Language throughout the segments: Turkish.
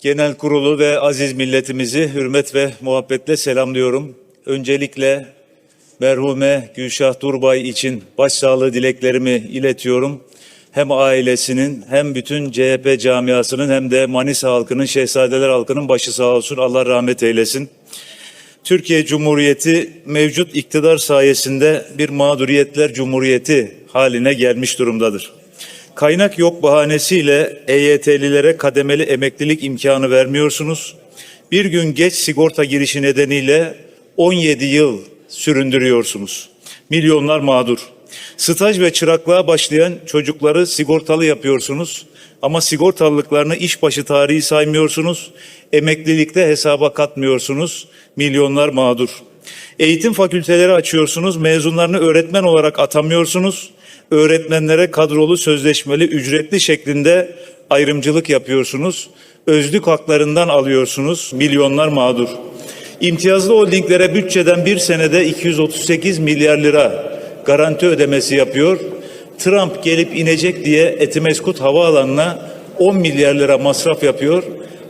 Genel Kurulu ve aziz milletimizi hürmet ve muhabbetle selamlıyorum. Öncelikle merhume Gülşah Durbay için başsağlığı dileklerimi iletiyorum. Hem ailesinin hem bütün CHP camiasının hem de Manisa halkının, Şehzadeler halkının başı sağ olsun. Allah rahmet eylesin. Türkiye Cumhuriyeti mevcut iktidar sayesinde bir mağduriyetler cumhuriyeti haline gelmiş durumdadır. Kaynak yok bahanesiyle EYT'lilere kademeli emeklilik imkanı vermiyorsunuz. Bir gün geç sigorta girişi nedeniyle 17 yıl süründürüyorsunuz. Milyonlar mağdur. Staj ve çıraklığa başlayan çocukları sigortalı yapıyorsunuz. Ama sigortalılıklarını işbaşı tarihi saymıyorsunuz. Emeklilikte hesaba katmıyorsunuz. Milyonlar mağdur. Eğitim fakülteleri açıyorsunuz. Mezunlarını öğretmen olarak atamıyorsunuz. Öğretmenlere kadrolu sözleşmeli ücretli şeklinde ayrımcılık yapıyorsunuz. Özlük haklarından alıyorsunuz. Milyonlar mağdur. İmtiyazlı holdinglere bütçeden bir senede 238 milyar lira garanti ödemesi yapıyor. Trump gelip inecek diye Etimeskut Havaalanı'na 10 milyar lira masraf yapıyor.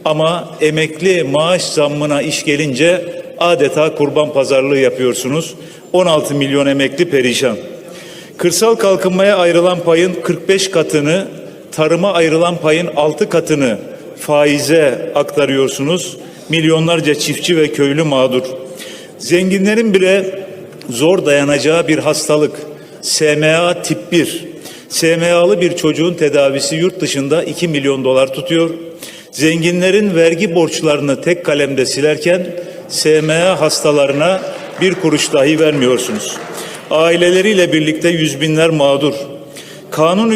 Ama emekli maaş zammına iş gelince adeta kurban pazarlığı yapıyorsunuz. 16 milyon emekli perişan. Kırsal kalkınmaya ayrılan payın 45 katını, tarıma ayrılan payın 6 katını faize aktarıyorsunuz. Milyonlarca çiftçi ve köylü mağdur. Zenginlerin bile zor dayanacağı bir hastalık. SMA tip 1. SMA'lı bir çocuğun tedavisi yurt dışında 2 milyon dolar tutuyor. Zenginlerin vergi borçlarını tek kalemde silerken SMA hastalarına bir kuruş dahi vermiyorsunuz. Aileleriyle birlikte yüz binler mağdur. Kanun